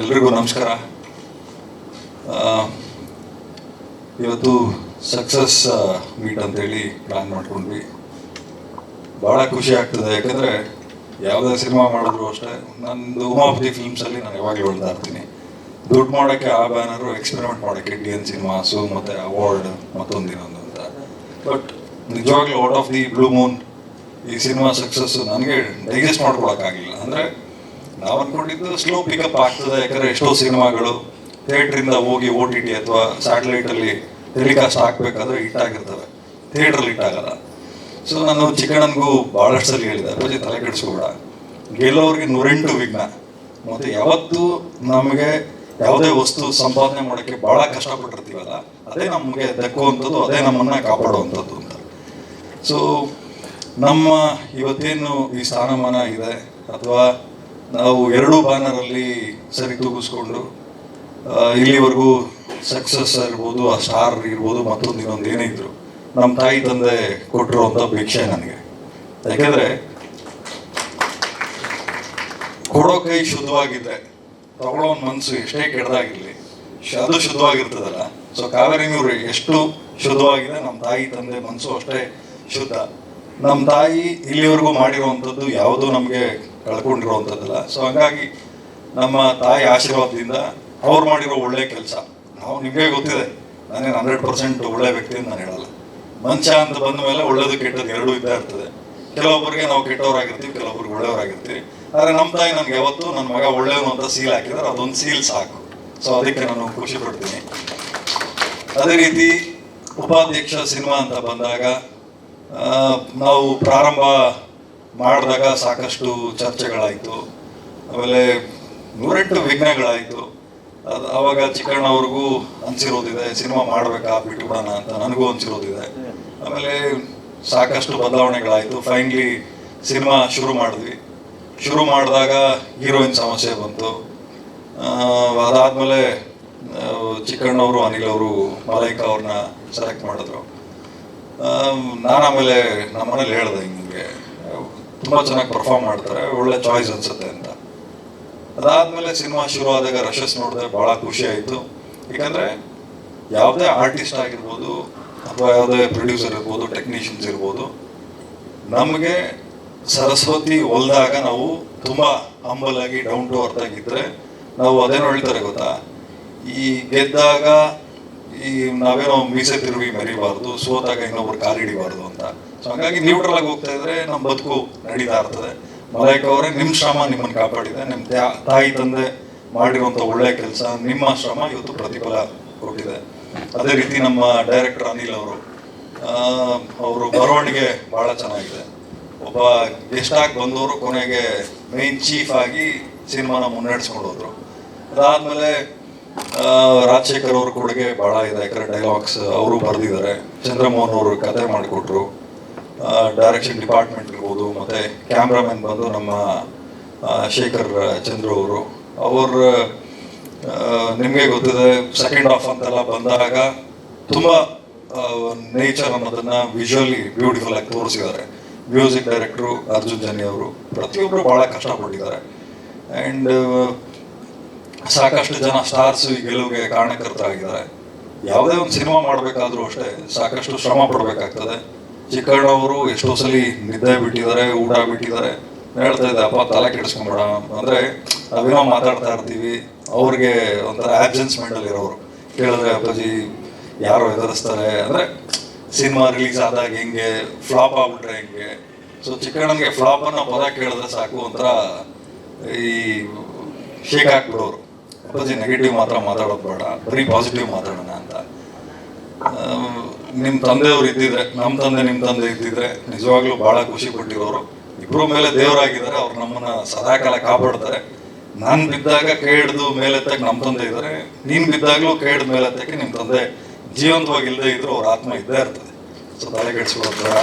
ಎಲ್ರಿಗೂ ನಮಸ್ಕಾರ. ಇವತ್ತು ಸಕ್ಸಸ್ ಮೀಟ್ ಅಂತೇಳಿ ಪ್ಲಾನ್ ಮಾಡ್ಕೊಂಡ್ವಿ. ಭಾಳ ಖುಷಿ ಆಗ್ತದೆ, ಯಾಕಂದ್ರೆ ಯಾವುದೇ ಸಿನಿಮಾ ಮಾಡಿದ್ರು ಅಷ್ಟೇ, ನಂದು ಉಮಾಪತಿ ಫಿಲ್ಮ್ಸಲ್ಲಿ ನಾನು ಯಾವಾಗಲೂ ಹೇಳ್ತಾ ಇರ್ತೀನಿ. ದುಡ್ಡು ಮಾಡೋಕ್ಕೆ ಆ ಬ್ಯಾನರು ಎಕ್ಸ್ಪೆರಿಮೆಂಟ್ ಮಾಡೋಕ್ಕೆ ಇಂಡಿಯನ್ ಸಿನಿಮಾಸು ಮತ್ತು ಅವಾರ್ಡ್ ಮತ್ತೊಂದು ಇನ್ನೊಂದು ಅಂತ. ಬಟ್ ನಿಜವಾಗ್ಲೂ out of the blue moon ಈ ಸಿನಿಮಾ ಸಕ್ಸಸ್ಸು ನನಗೆ ಡೈಜೆಸ್ಟ್ ಮಾಡ್ಕೊಳಕ್ಕಾಗಿಲ್ಲ. ಅಂದರೆ ನಾವು ಅನ್ಕೊಂಡಿದ್ದು ಸ್ಲೋ ಪಿಕಪ್ ಆಗ್ತದೆ, ಯಾಕಂದ್ರೆ ಎಷ್ಟೋ ಸಿನಿಮಾಗಳು ಥಿಯೇಟ್ರಿಂದ ಹೋಗಿ ಓ ಟಿ ಟಿ ಅಥವಾ ಸ್ಯಾಟಲೈಟಲ್ಲಿ ಟೆಲಿಕಾಸ್ಟ್ ಹಾಕ್ಬೇಕಾದ್ರೆ ಹಿಟ್ ಆಗಿರ್ತವೆ. ಥಿಯೇಟ್ರಲ್ಲಿ ಹಿಟ್ ಆಗಲ್ಲ. ಸೊ ನಾನು ಚಿಕ್ಕಣ್ಣನಿಗೂ ಬಹಳಷ್ಟು ಸಲ ಹೇಳಿದೆ, ಅಪ್ಪಾಜಿ ತಲೆ ಕೆಡಿಸ್ಕೋಬೇಡ. ಗೆಲ್ಲೋರಿಗೆ ನೂರೆಂಟು ವಿಘ್ನ. ಮತ್ತೆ ಯಾವತ್ತೂ ನಮಗೆ ಯಾವುದೇ ವಸ್ತು ಸಂಪಾದನೆ ಮಾಡೋಕ್ಕೆ ಬಹಳ ಕಷ್ಟಪಟ್ಟಿರ್ತೀವಲ್ಲ, ಅದೇ ನಮಗೆ ದಕ್ಕುವಂಥದ್ದು, ಅದೇ ನಮ್ಮನ್ನ ಕಾಪಾಡುವಂಥದ್ದು ಅಂತ. ಸೊ ನಮ್ಮ ಇವತ್ತೇನು ಈ ಸ್ಥಾನಮಾನ ಇದೆ, ಅಥವಾ ನಾವು ಎರಡೂ ಬ್ಯಾನರಲ್ಲಿ ಸರಿ ತೂಗಿಸ್ಕೊಂಡು ಆ, ಇಲ್ಲಿವರೆಗೂ ಸಕ್ಸಸ್ ಇರ್ಬೋದು ಆ ಸ್ಟಾರ್ ಇರ್ಬೋದು ಮತ್ತೊಂದು ಇನ್ನೊಂದು ಏನೇ ಇದ್ರು. ನಮ್ಮ ತಾಯಿ ತಂದೆ ಕೊಟ್ಟಿರುವಂಥ ಭಿಕ್ಷೆ ನನಗೆ. ಯಾಕೆಂದ್ರೆ ಕೊಡೋ ಕೈ ಶುದ್ಧವಾಗಿದ್ದೆ ತಗೊಳ್ಳೋ ಮನಸ್ಸು ಎಷ್ಟೇ ಕೆಡ್ದಾಗಿರ್ಲಿ ಅದು ಶುದ್ಧವಾಗಿರ್ತದಲ್ಲ. ಸೊ ಕಾವೇರಿ ನೀರು ಎಷ್ಟು ಶುದ್ಧವಾಗಿದೆ ನಮ್ಮ ತಾಯಿ ತಂದೆ ಮನಸ್ಸು ಅಷ್ಟೇ ಶುದ್ಧ. ನಮ್ಮ ತಾಯಿ ಇಲ್ಲಿವರೆಗೂ ಮಾಡಿರುವಂಥದ್ದು ಯಾವುದೂ ನಮಗೆ ಕಳ್ಕೊಂಡಿರುವಂಥದ್ದಲ್ಲ ಸೊ ಹಂಗಾಗಿ ನಮ್ಮ ತಾಯಿ ಆಶೀರ್ವಾದದಿಂದ ಅವ್ರು ಮಾಡಿರೋ ಒಳ್ಳೆ ಕೆಲಸ. ನಾವು ನಿಮಗೆ ಗೊತ್ತಿದೆ, ನಾನೇನು ಹಂಡ್ರೆಡ್ ಪರ್ಸೆಂಟ್ ಒಳ್ಳೆ ವ್ಯಕ್ತಿ ಅಂತ ನಾನು ಹೇಳಲ್ಲ. ಮನುಷ್ಯ ಅಂತ ಬಂದ ಮೇಲೆ ಒಳ್ಳೇದು ಕೆಟ್ಟದ್ದು ಎರಡೂ ಇದ್ದೇ ಇರ್ತದೆ. ಕೆಲವೊಬ್ಬರಿಗೆ ನಾವು ಕೆಟ್ಟವರಾಗಿರ್ತೀವಿ ಕೆಲವೊಬ್ಬರಿಗೆ ಒಳ್ಳೆಯವರಾಗಿರ್ತೀವಿ. ಆದರೆ ನಮ್ಮ ತಾಯಿ ನನಗೆ ಯಾವತ್ತು ನನ್ನ ಮಗ ಒಳ್ಳೆಯವನು ಅಂತ ಸೀಲ್ ಹಾಕಿದ್ರೆ ಅದೊಂದು ಸೀಲ್ ಸಾಕು. ಸೊ ಅದಕ್ಕೆ ನಾನು ಖುಷಿ ಪಡ್ತೀನಿ. ಅದೇ ರೀತಿ ಉಪಾಧ್ಯಕ್ಷ ಸಿನಿಮಾ ಅಂತ ಬಂದಾಗ ನಾವು ಪ್ರಾರಂಭ ಮಾಡಿದಾಗ ಸಾಕಷ್ಟು ಚರ್ಚೆಗಳಾಯಿತು. ಆಮೇಲೆ ನೂರೆಂಟು ವಿಘ್ನಗಳಾಯಿತು. ಅದು ಆವಾಗ ಚಿಕ್ಕಣ್ಣವ್ರಿಗೂ ಅನಿಸಿರೋದಿದೆ, ಸಿನಿಮಾ ಮಾಡಬೇಕಾ? ಬಿಟ್ಟು ಬಿಡೋಣ ಅಂತ ನನಗೂ ಅನಿಸಿರೋದಿದೆ. ಆಮೇಲೆ ಸಾಕಷ್ಟು ಬದಲಾವಣೆಗಳಾಯಿತು. ಫೈನಲಿ ಸಿನಿಮಾ ಶುರು ಮಾಡಿದ್ವಿ. ಶುರು ಮಾಡಿದಾಗ ಹೀರೋಯಿನ್ ಸಮಸ್ಯೆ ಬಂತು. ಅದಾದಮೇಲೆ ಚಿಕ್ಕಣ್ಣವರು ಅನಿಲ್ ಅವರು ಮಲೈಕ ಅವ್ರನ್ನ ಸೆಲೆಕ್ಟ್ ಮಾಡಿದ್ರು. ನಾನು ಆಮೇಲೆ ನಮ್ಮನೇಲಿ ಹೇಳ್ದೆ ಹಿಂಗೆ. ತುಂಬ ಚೆನ್ನಾಗಿ ಪರ್ಫಾರ್ಮ್ ಮಾಡ್ತಾರೆ, ಒಳ್ಳೆ ಚಾಯ್ಸ್ ಅನ್ಸುತ್ತೆ ಅಂತ. ಅದಾದ್ಮೇಲೆ ಸಿನಿಮಾ ಶುರು ಆದಾಗ ರಶಸ್ ನೋಡಿದ್ರೆ ಬಹಳ ಖುಷಿ ಆಯಿತು. ಯಾಕಂದ್ರೆ ಯಾವುದೇ ಆರ್ಟಿಸ್ಟ್ ಆಗಿರ್ಬೋದು ಅಥವಾ ಯಾವುದೇ ಪ್ರೊಡ್ಯೂಸರ್ ಇರ್ಬೋದು ಟೆಕ್ನಿಷಿಯನ್ಸ್ ಇರ್ಬೋದು, ನಮಗೆ ಸರಸ್ವತಿ ಹೊಲ್ದಾಗ ನಾವು ತುಂಬಾ ಹಂಬಲ್ ಆಗಿ ಡೌನ್ ಟು ಅರ್ತ್ ಆಗಿದ್ರೆ ನಾವು ಅದೇನೋ ಹೇಳ್ತಾರೆ ಗೊತ್ತಾ? ಈ ಗೆದ್ದಾಗ ಈ ನಾವೇನೋ ಮೀಸೆ ತಿರುವಿ ಮರಿಬಾರ್ದು ಸೋತಾಗ ಇನ್ನೊಬ್ರು ಕಾಲಿಡಿಬಾರ್ದು ಅಂತ. ಸೊ ಹಂಗಾಗಿ ನ್ಯೂಟ್ರಲ್ ಆಗಿ ಹೋಗ್ತಾ ಇದ್ರೆ ನಮ್ಮ ಬದುಕು ನಡೀತಾ ಇರ್ತದೆ. ಮಲೈಕ್ ಅವರೇ ನಿಮ್ಮ ಶ್ರಮ ನಿಮ್ಮನ್ನು ಕಾಪಾಡಿದೆ. ನಿಮ್ಮ ತ್ಯಾ- ತಂದೆ ಮಾಡಿರುವಂತ ಒಳ್ಳೆ ಕೆಲಸ ನಿಮ್ಮ ಶ್ರಮ ಇವತ್ತು ಪ್ರತಿಫಲ ಕೊಟ್ಟಿದೆ. ಅದೇ ರೀತಿ ನಮ್ಮ ಡೈರೆಕ್ಟರ್ ಅನಿಲ್ ಅವರು ಅವರು ಬರವಣಿಗೆ ಬಹಳ ಚೆನ್ನಾಗಿದೆ. ಒಬ್ಬ ಗೆಸ್ಟ್ ಆಗಿ ಬಂದವರು ಕೊನೆಗೆ ಮೇನ್ ಚೀಫ್ ಆಗಿ ಸಿನಿಮಾನ ಮುನ್ನಡೆಸ್ಕೊಂಡು ಹೋದ್ರು. ಅದಾದ್ಮೇಲೆ ರಾಜಶೇಖರ್ ಅವ್ರ ಕೊಡುಗೆ ಬಹಳ ಇದೆ. ಯಾಕಂದ್ರೆ ಡೈಲಾಗ್ಸ್ ಅವರು ಬರೆದಿದ್ದಾರೆ. ಚಂದ್ರಮೋಹನ್ ಅವರು ಕತೆ ಮಾಡಿಕೊಟ್ರು. ಡೈರೆಕ್ಷನ್ ಡಿಪಾರ್ಟ್ಮೆಂಟ್ ಇರ್ಬೋದು, ಮತ್ತೆ ಕ್ಯಾಮ್ರಾಮನ್ ಬಂದು ನಮ್ಮ ಶೇಖರ್ ಚಂದ್ರ ಅವರು. ಅವರ ನಿಮಗೆ ಗೊತ್ತಿದೆ ಸೆಕೆಂಡ್ ಹಾಫ್ ಅಂತೆಲ್ಲ ಬಂದಾಗ ತುಂಬಾ ನೇಚರ್ ಅನ್ನೋದನ್ನ ವಿಜುವಲಿ ಬ್ಯೂಟಿಫುಲ್ ಆಗಿ ತೋರಿಸಿದ್ದಾರೆ. ಮ್ಯೂಸಿಕ್ ಡೈರೆಕ್ಟ್ರು ಅರ್ಜುನ್ ಜನಿ ಅವರು. ಪ್ರತಿಯೊಬ್ಬರು ಬಹಳ ಕಷ್ಟಪಟ್ಟಿದ್ದಾರೆ. ಆ್ಯಂಡ್ ಸಾಕಷ್ಟು ಜನ ಸ್ಟಾರ್ಸ್ ಈ ಗೆಲುವಿಗೆ ಕಾರಣಕರ್ತರಾಗಿದ್ದಾರೆ. ಯಾವುದೇ ಒಂದು ಸಿನಿಮಾ ಮಾಡಬೇಕಾದ್ರೂ ಅಷ್ಟೇ ಸಾಕಷ್ಟು ಶ್ರಮ ಪಡಬೇಕಾಗ್ತದೆ. ಚಿಕ್ಕಣ್ಣವರು ಎಷ್ಟೋ ಸಲ ನಿದ್ದೆ ಬಿಟ್ಟಿದ್ದಾರೆ ಊಟ ಬಿಟ್ಟಿದ್ದಾರೆ. ಹೇಳ್ತಾ ಇದ್ದೆ ಅಪ್ಪ ತಲೆ ಕೆಡಿಸ್ಕೊಂಬೇಡ ಅಂದ್ರೆ ನಾವೇನೋ ಮಾತಾಡ್ತಾ ಇರ್ತೀವಿ. ಅವ್ರಿಗೆ ಒಂಥರ ಆಬ್ಸೆನ್ಸ್ ಮೆಂಟಲ್ ಇರೋರು. ಕೇಳಿದ್ರೆ ಅಪ್ಪಾಜಿ ಯಾರು ಎದುರಿಸ್ತಾರೆ ಅಂದ್ರೆ ಸಿನಿಮಾ ರಿಲೀಸ್ ಆದಾಗ ಹೆಂಗೆ ಫ್ಲಾಪ್ ಆಗ್ಬಿಟ್ರೆ ಹೆಂಗೆ? ಸೊ ಚಿಕ್ಕಣ್ಣನಿಗೆ ಫ್ಲಾಪ್ ಅನ್ನೋ ಪದ ಕೇಳಿದ್ರೆ ಸಾಕು ಒಂಥರ ಈ ಶೇಕ್ ಹಾಕ್ಬಿಡೋರು. ಅಪ್ಪಾಜಿ ನೆಗೆಟಿವ್ ಮಾತ್ರ ಮಾತಾಡೋದು ಬೇಡ. ಬರೀ ಪಾಸಿಟಿವ್ ಮಾತಾಡೋಣ ಅಂತ. ನಿಮ್ಮ ತಂದೆಯವ್ರು ಇದ್ದಿದ್ರೆ ನಮ್ಮ ತಂದೆ ನಿಮ್ಮ ತಂದೆ ಇದ್ದಿದ್ರೆ ನಿಜವಾಗ್ಲೂ ಬಹಳ ಖುಷಿ ಪಟ್ಟಿರೋರು ಇಬ್ರು ಮೇಲೆ ದೇವರಾಗಿದ್ದಾರೆ ಅವ್ರು ನಮ್ಮನ್ನ ಸದಾಕಾಲ ಕಾಪಾಡ್ತಾರೆ. ನಾನು ಬಿದ್ದಾಗ ಕೇಳ್ದು ಮೇಲೆ ಮೇಲೆತ್ತಕ್ಕೆ ನಮ್ಮ ತಂದೆ ಇದ್ದಾರೆ. ನೀನು ಬಿದ್ದಾಗಲೂ ಕೇಳ್ದ ಮೇಲೆತ್ತಕ್ಕೆ ನಿಮ್ಮ ತಂದೆ ಜೀವಂತವಾಗಿ ಇಲ್ಲದೆ ಇದ್ರು ಅವ್ರ ಆತ್ಮ ಇದ್ದೇ ಇರ್ತದೆ. ಸೊ ತಲೆ ಬೇಡ.